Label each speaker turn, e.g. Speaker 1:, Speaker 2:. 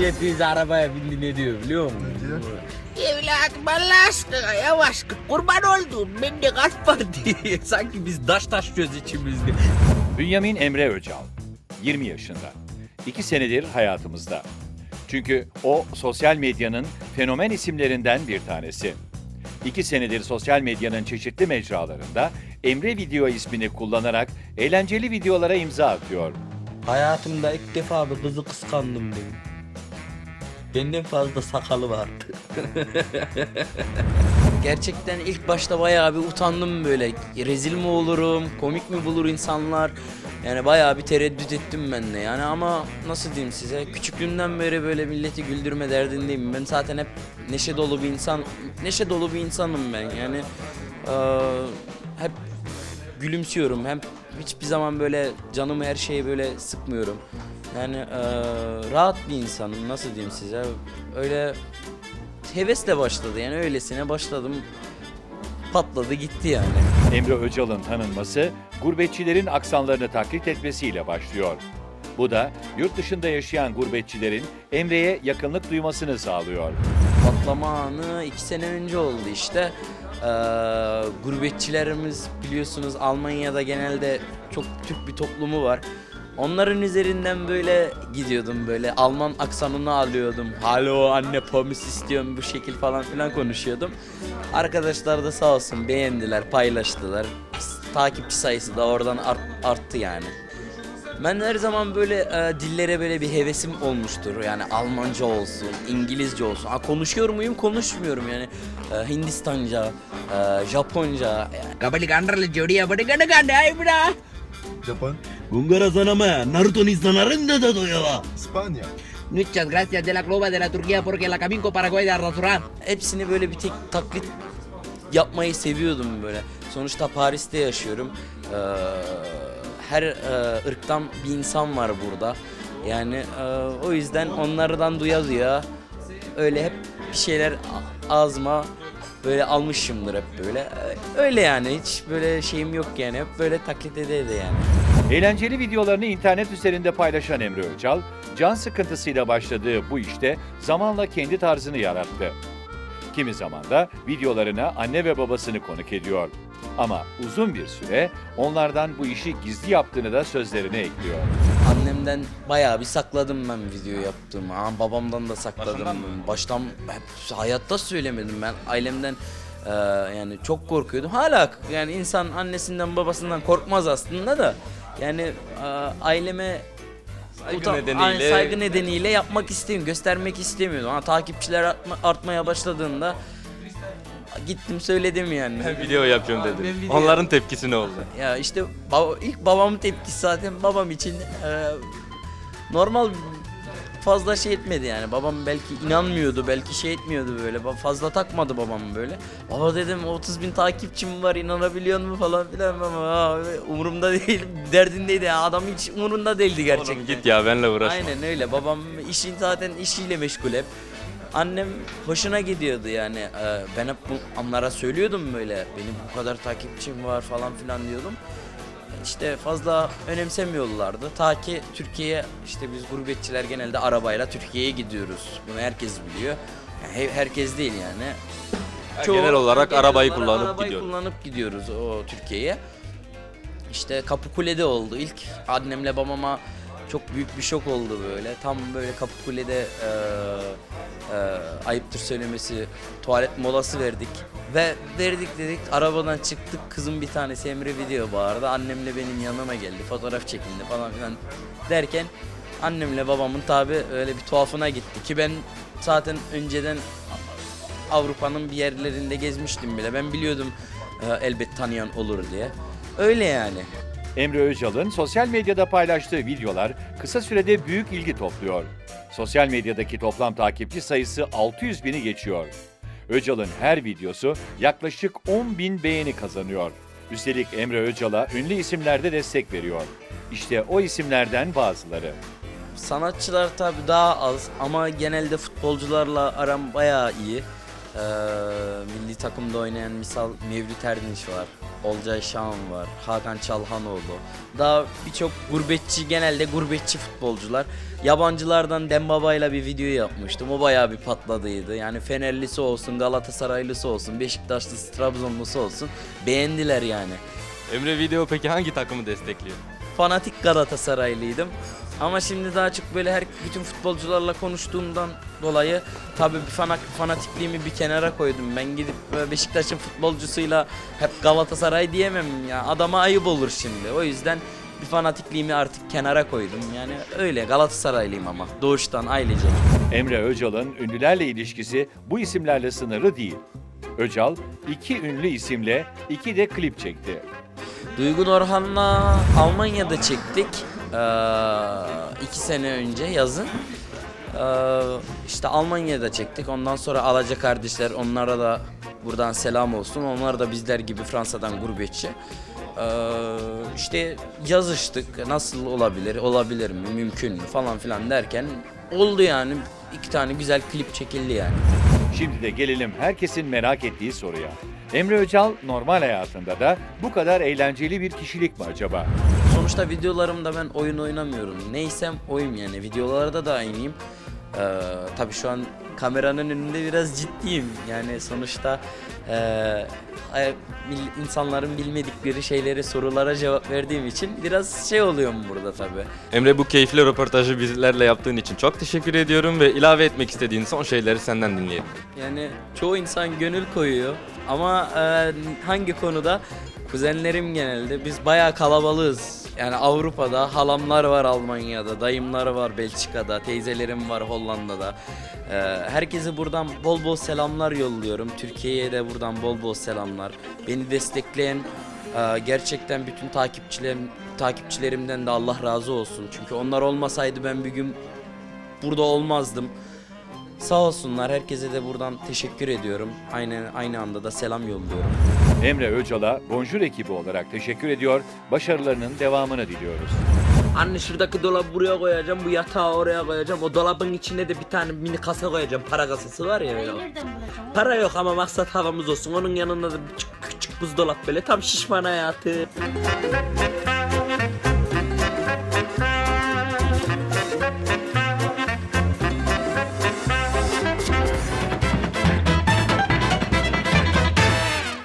Speaker 1: Hepiniz arabaya bindi ne diyor biliyor musun?
Speaker 2: diyor?
Speaker 1: Evladım Allah aşkına yavaş kurban oldum ben de gaz parti. Sanki biz daş taşıyoruz içimizde.
Speaker 3: Bünyamin Emre Öcal, 20 yaşında. 2 senedir hayatımızda. Çünkü o sosyal medyanın fenomen isimlerinden bir tanesi. 2 senedir sosyal medyanın çeşitli mecralarında Emre Video ismini kullanarak eğlenceli videolara imza atıyor.
Speaker 1: Hayatımda ilk defa bir kızı kıskandım ben. Benden fazla sakalı vardı. Gerçekten ilk başta bayağı bir utandım böyle. Rezil mi olurum, komik mi bulur insanlar? Yani bayağı bir tereddüt ettim ben de. Yani ama nasıl diyeyim size? Küçüklüğümden beri böyle milleti güldürme derdindeyim. Ben zaten hep neşe dolu bir insan, neşe dolu bir insanım ben. Yani eee, hep gülümsüyorum. Hem hiçbir zaman böyle canımı her şeye böyle sıkmıyorum. Yani eee, rahat bir insanım. Nasıl diyeyim size? Öyle hevesle başladı. Yani öylesine başladım patladı gitti yani.
Speaker 3: Emre Öcal'ın tanınması gurbetçilerin aksanlarını taklit etmesiyle başlıyor. Bu da yurt dışında yaşayan gurbetçilerin Emre'ye yakınlık duymasını sağlıyor.
Speaker 1: Patlama anı iki sene önce oldu işte. Ee, gurbetçilerimiz biliyorsunuz Almanya'da genelde çok Türk bir toplumu var. Onların üzerinden böyle gidiyordum böyle Alman aksanını alıyordum. Halo anne pomis istiyorum bu şekil falan filan konuşuyordum. Arkadaşlar da sağ olsun beğendiler, paylaştılar. Takipçi sayısı da oradan art- arttı yani. Ben her zaman böyle e, dillere böyle bir hevesim olmuştur. Yani Almanca olsun, İngilizce olsun. Ha, konuşuyor muyum? Konuşmuyorum yani. E, Hindistanca, e, Japonca.
Speaker 2: Japon,
Speaker 4: Gunggara sana mah Naruto ni sanarında da doyava.
Speaker 2: İspanya.
Speaker 4: Muchas gracias de la globa de la Turquía porque la caminco Paraguay de Arrasuran.
Speaker 1: Hepsini böyle bir tek taklit yapmayı seviyordum böyle. Sonuçta Paris'te yaşıyorum. E, her e, ırktan bir insan var burada. Yani e, o yüzden onlardan duya duya öyle hep bir şeyler ağzıma böyle almışımdır hep böyle. E, Öyle yani hiç böyle şeyim yok yani hep böyle taklit ede ede yani.
Speaker 3: Eğlenceli videolarını internet üzerinde paylaşan Emre Öcal, can sıkıntısıyla başladığı bu işte zamanla kendi tarzını yarattı. Kimi zaman da videolarına anne ve babasını konuk ediyor. Ama uzun bir süre onlardan bu işi gizli yaptığını da sözlerine ekliyor.
Speaker 1: Annemden bayağı bir sakladım ben video yaptığımı. Aa, babamdan da sakladım. Baştan hep hayatta söylemedim ben. Ailemden e, yani çok korkuyordum. Hala yani insan annesinden babasından korkmaz aslında da. Yani e, aileme
Speaker 5: Saygı
Speaker 1: utan-
Speaker 5: nedeniyle-
Speaker 1: Ay, saygı nedeniyle yapmak istemiyorum, göstermek istemiyordum. Ama takipçiler artma- artmaya başladığında gittim söyledim yani.
Speaker 5: Ben video yapıyorum
Speaker 1: Abi
Speaker 5: dedim.
Speaker 1: ben video-
Speaker 5: Onların tepkisi ne oldu?
Speaker 1: Ya işte baba, ilk babamın tepkisi zaten babam için e, normal fazla şey etmedi yani. Babam belki inanmıyordu, belki şey etmiyordu böyle. Fazla takmadı babam böyle. Baba dedim 30 bin takipçim var inanabiliyor mu falan filan ama "Aa, umurumda değil derdindeydi ya. Adam hiç umurunda değildi gerçekten.
Speaker 5: Oğlum git ya benle uğraşma.
Speaker 1: Aynen öyle. Babam işin zaten işiyle meşgul hep. Annem hoşuna gidiyordu yani. Ee, ben hep bu onlara söylüyordum böyle. Benim bu kadar takipçim var falan filan diyordum. İşte fazla önemsemiyorlardı. Ta ki Türkiye'ye işte biz gurbetçiler genelde arabayla Türkiye'ye gidiyoruz. Bunu herkes biliyor. Yani he- herkes değil yani. Çoğu-
Speaker 5: genel olarak
Speaker 1: genel
Speaker 5: arabayı
Speaker 1: olarak
Speaker 5: kullanıp
Speaker 1: arabayı
Speaker 5: gidiyoruz.
Speaker 1: kullanıp gidiyoruz o Türkiye'ye. İşte Kapıkule'de oldu. İlk annemle babama çok büyük bir şok oldu böyle. Tam böyle Kapıkule'de eee eee ayıptır söylemesi tuvalet molası verdik. Ve verdik dedik arabadan çıktık kızım bir tanesi Emre video bağırdı. Annemle benim yanıma geldi fotoğraf çekildi falan filan derken annemle babamın tabi öyle bir tuhafına gitti ki ben zaten önceden Avrupa'nın bir yerlerinde gezmiştim bile. Ben biliyordum e, elbet tanıyan olur diye. Öyle yani.
Speaker 3: Emre Öcal'ın sosyal medyada paylaştığı videolar kısa sürede büyük ilgi topluyor. Sosyal medyadaki toplam takipçi sayısı 600 bini geçiyor. Öcal'ın her videosu yaklaşık 10 bin beğeni kazanıyor. Üstelik Emre Öcal'a ünlü isimlerde destek veriyor. İşte o isimlerden bazıları.
Speaker 1: Sanatçılar tabi daha az ama genelde futbolcularla aram bayağı iyi. Ee, milli takımda oynayan misal Mevlüt Erdinç var. Olcay Şahan var. Hakan Çalhanoğlu. Daha birçok gurbetçi genelde gurbetçi futbolcular. Yabancılardan Dembaba'yla bir video yapmıştım. O bayağı bir patladıydı. Yani Fenerlisi olsun, Galatasaraylısı olsun, Beşiktaşlısı, Trabzonlusu olsun. Beğendiler yani.
Speaker 5: Emre video peki hangi takımı destekliyor?
Speaker 1: Fanatik Galatasaraylıydım. Ama şimdi daha çok böyle her bütün futbolcularla konuştuğumdan dolayı tabii bir fanak, fanatikliğimi bir kenara koydum. Ben gidip Beşiktaş'ın futbolcusuyla hep Galatasaray diyemem ya. Adama ayıp olur şimdi. O yüzden bir fanatikliğimi artık kenara koydum. Yani öyle Galatasaraylıyım ama doğuştan ailece.
Speaker 3: Emre Öcal'ın ünlülerle ilişkisi bu isimlerle sınırlı değil. Öcal iki ünlü isimle iki de klip çekti.
Speaker 1: Duygu Norhan'la Almanya'da çektik. Ee, iki sene önce yazın. Ee, işte Almanya'da çektik. Ondan sonra Alaca kardeşler onlara da buradan selam olsun. Onlar da bizler gibi Fransa'dan gurbetçi. Ee, işte yazıştık. Nasıl olabilir, olabilir mi, mümkün mü falan filan derken oldu yani. iki tane güzel klip çekildi yani.
Speaker 3: Şimdi de gelelim herkesin merak ettiği soruya. Emre Öcal normal hayatında da bu kadar eğlenceli bir kişilik mi acaba?
Speaker 1: Sonuçta videolarımda ben oyun oynamıyorum. Neysem oyum yani. Videolarda da aynıyım. Ee, tabii şu an kameranın önünde biraz ciddiyim. Yani sonuçta e, bil- insanların bilmedikleri şeyleri sorulara cevap verdiğim için biraz şey oluyorum burada tabii.
Speaker 5: Emre bu keyifli röportajı bizlerle yaptığın için çok teşekkür ediyorum ve ilave etmek istediğin son şeyleri senden dinleyelim.
Speaker 1: Yani çoğu insan gönül koyuyor ama e, hangi konuda? Kuzenlerim genelde biz bayağı kalabalığız. Yani Avrupa'da halamlar var Almanya'da, dayımlar var Belçika'da, teyzelerim var Hollanda'da. E, herkese buradan bol bol selamlar yolluyorum. Türkiye'ye de buradan bol bol selamlar. Beni destekleyen e, gerçekten bütün takipçilerim takipçilerimden de Allah razı olsun. Çünkü onlar olmasaydı ben bir gün burada olmazdım. Sağ olsunlar. Herkese de buradan teşekkür ediyorum. Aynı aynı anda da selam yolluyorum.
Speaker 3: Emre Öcal'a Bonjour ekibi olarak teşekkür ediyor, başarılarının devamını diliyoruz.
Speaker 2: Anne şuradaki dolabı buraya koyacağım, bu yatağı oraya koyacağım. O dolabın içine de bir tane mini kasa koyacağım. Para kasası var ya.
Speaker 6: Nereden bulacağım?
Speaker 2: Para yok ama maksat havamız olsun. Onun yanında da küçük, küçük buzdolap böyle tam şişman hayatı.